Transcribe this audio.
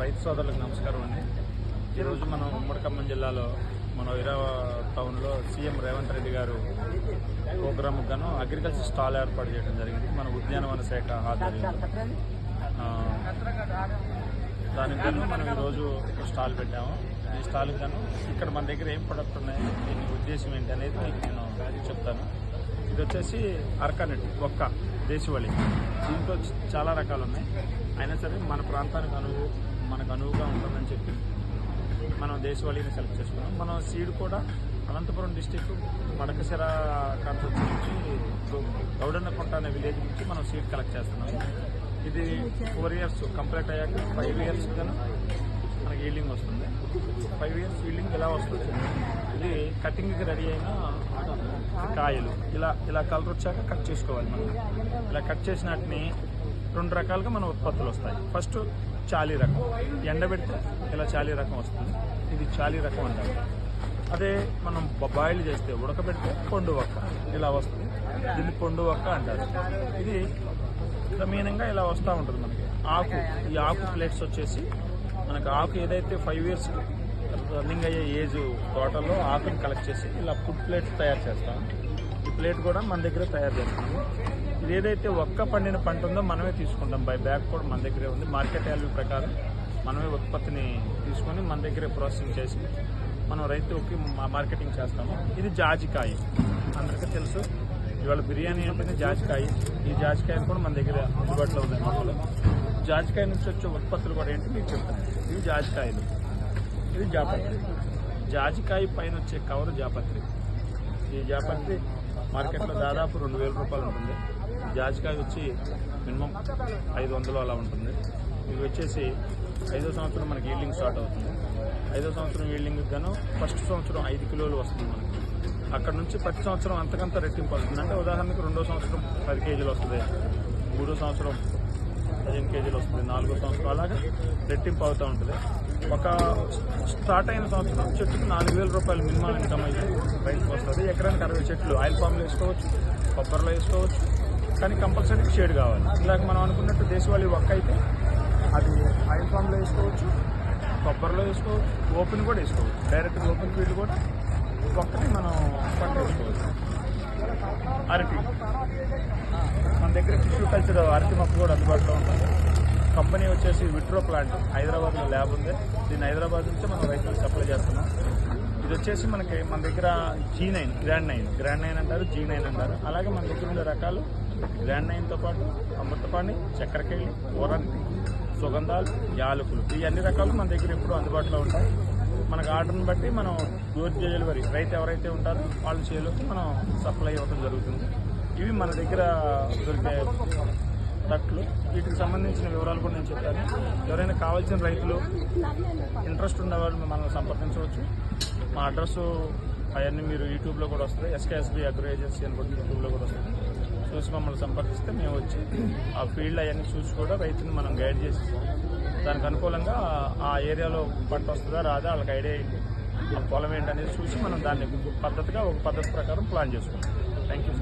రైతు సోదరులకు నమస్కారం అండి. ఈరోజు మనం ఉమ్మడి ఖమ్మం జిల్లాలో మన వైరావ టౌన్లో సీఎం రేవంత్ రెడ్డి గారు ప్రోగ్రామ్ గాను అగ్రికల్చర్ స్టాల్ ఏర్పాటు చేయడం జరిగింది. మన ఉద్యానవన శాఖ ఆధ్వర్యంలో. దానికి గాను మనం ఈరోజు స్టాల్ పెట్టాము. ఈ స్టాల్ గాను ఇక్కడ మన దగ్గర ఏం ప్రొడక్ట్ ఉన్నాయి? దీని ఉద్దేశం ఏంటి అనేది నేను చెప్తాను. ఇది వచ్చేసి అరకనెట్ ఒక్క దేశవాళి. దీంట్లో చాలా రకాలు ఉన్నాయి అయినా సరే మన ప్రాంతానికి అనువు మనకు అనువుగా ఉంటుందని చెప్పి మనం దేశవాళీని సెలెక్ట్ చేసుకున్నాం. మనం సీడ్ కూడా అనంతపురం డిస్టిక్ మడకసిర కాన్స్టిట్యూన్సీ నుంచి గౌడన్నకుంట అనే విలేజ్ నుంచి మనం సీడ్ కలెక్ట్ చేస్తున్నాం. ఇది ఫోర్ ఇయర్స్ కంప్లీట్ అయ్యాక ఫైవ్ ఇయర్స్ గాను మనకి ఈల్డింగ్ వస్తుంది. ఫైవ్ ఇయర్స్ ఈల్డింగ్ ఎలా వస్తుంది? ఇది కటింగ్కి రెడీ అయినా కాయలు. ఇలా ఇలా కలర్ వచ్చాక కట్ చేసుకోవాలి మనం. ఇలా కట్ చేసిన వాటిని రెండు రకాలుగా మన ఉత్పత్తులు వస్తాయి. ఫస్ట్ చాలీ రకం. ఎండబెడితే ఇలా చాలీ రకం వస్తుంది. ఇది చాలీ రకం అంటారు. అదే మనం బాయిల్ చేస్తే ఉడకబెడితే పొండు వక్క ఇలా వస్తుంది. దీన్ని పొండు వక్క అంటారు. ఇది క్రమీణంగా ఇలా వస్తూ ఉంటుంది మనకి. ఆకు ఈ ఆకు ప్లేట్స్ వచ్చేసి మనకు ఆకు ఏదైతే ఫైవ్ ఇయర్స్ రన్నింగ్ అయ్యే ఏజ్ తోటలో ఆకుని కలెక్ట్ చేసి ఇలా ఫుడ్ ప్లేట్స్ తయారు చేస్తాం. ఈ ప్లేట్ కూడా మన దగ్గర తయారు చేస్తాము. ఇది ఏదైతే ఒక్క పండిన పంట ఉందో మనమే తీసుకుంటాం. బై బ్యాగ్ కూడా మన దగ్గరే ఉంది. మార్కెట్ వాల్యూ ప్రకారం మనమే ఉత్పత్తిని తీసుకొని మన దగ్గరే ప్రాసెసింగ్ చేసి మనం రైతుకి మార్కెటింగ్ చేస్తాము. ఇది జాజికాయ. అందరికీ తెలుసు. ఇవాళ బిర్యానీ అంటేనే జాజికాయ. ఈ జాజికాయ కూడా మన దగ్గర అందుబాటులో ఉన్నాయి మొక్కలు జాజికాయ నుంచి వచ్చే ఉత్పత్తులు కూడా ఏంటి? మీకు చెప్తాను. ఇవి జాజికాయలు. ఇది జాపత్రి. జాజికాయ పైన వచ్చే కవర్ జాపత్రి. ఈ జాపత్రి మార్కెట్లో దాదాపు రెండు వేల రూపాయలు ఉంటుంది. జాజికాయ వచ్చి మినిమం ఐదు వందలు అలా ఉంటుంది. ఇవి వచ్చేసి ఐదో సంవత్సరం మనకి ఈల్డింగ్ స్టార్ట్ అవుతుంది. ఐదో సంవత్సరం ఈల్డింగ్ గాను ఫస్ట్ సంవత్సరం ఐదు కిలోలు వస్తుంది మనకి. అక్కడ నుంచి ప్రతి సంవత్సరం అంతకంత రెట్టింపు వస్తుంది. అంటే ఉదాహరణకు రెండో సంవత్సరం పది కేజీలు వస్తుంది. మూడో సంవత్సరం పదిహేను కేజీలు వస్తుంది. నాలుగో సంవత్సరం అలాగా రెట్టింపు అవుతూ ఉంటుంది. ఒక స్టార్ట్ అయిన సంవత్సరం చెట్టుకు నాలుగు వేల రూపాయలు మినిమం ఇన్కమ్ అయితే రైతుకు వస్తుంది. ఎకరానికి అరవై చెట్లు ఆయిల్ పామ్లో వేసుకోవచ్చు కొబ్బరిలో వేసుకోవచ్చు కానీ కంపల్సరీ షేడ్ కావాలి. ఇలాగ మనం అనుకున్నట్టు దేశవాళీ ఒక్క అయితే అది ఆయిల్ పామ్లో వేసుకోవచ్చు కొబ్బరిలో వేసుకోవచ్చు ఓపెన్ కూడా వేసుకోవచ్చు. డైరెక్ట్ ఓపెన్ ఫీల్డ్ కూడా ఒక్కటి మనం పంట వేసుకోవచ్చు అరటి. మన దగ్గర టిష్యూ కల్చర్ అరటి మొక్క కూడా అందుబాటులో ఉంటుంది. కంపెనీ వచ్చేసి విట్రో ప్లాంట్ హైదరాబాద్లో ల్యాబ్ ఉంది. దీన్ని హైదరాబాద్ నుంచి మనం రైతులకు సప్లై చేస్తున్నాం. ఇది వచ్చేసి మనకి మన దగ్గర G nine grand nine grand nine అంటారు జీ నైన్ అంటారు. అలాగే మన దగ్గర ఉండే రకాలు గ్రాండ్ నైన్తో పాటు అమృతపాణి చక్కెరకేళి ఊరంతి సుగంధాలు యాలకులు. ఈ అన్ని రకాలు మన దగ్గర ఎప్పుడు అందుబాటులో ఉంటాయి. మనకు ఆర్డర్ని బట్టి మనం డోర్ డెలివరీ రైతు ఎవరైతే ఉంటారో వాళ్ళు చేయలోకి మనం సప్లై ఇవ్వడం జరుగుతుంది. ఇవి మన దగ్గర దొరికే తట్లు వీటికి సంబంధించిన వివరాలు కూడా నేను చెప్పాను. ఎవరైనా కావాల్సిన రైతులు ఇంట్రెస్ట్ ఉన్నవాళ్ళు మనల్ని సంప్రదించవచ్చు. మా అడ్రస్ అవన్నీ మీరు యూట్యూబ్లో కూడా వస్తాయి. ఎస్కేఎస్బి అగ్రో ఏజెన్సీ అని కూడా యూట్యూబ్లో కూడా వస్తుంది చూసి మమ్మల్ని సంప్రదిస్తే మేము వచ్చి ఆ ఫీల్డ్ అవన్నీ చూసి కూడా రైతుని మనం గైడ్ చేసి దానికి అనుకూలంగా ఆ ఏరియాలో పంట వస్తుందా రాదా వాళ్ళకి ఐడియా ఏంటి ఆ పొలం ఏంటి అనేది చూసి మనం దాన్ని పద్ధతిగా ఒక పద్ధతి ప్రకారం ప్లాన్ చేసుకుంటాం. Thank you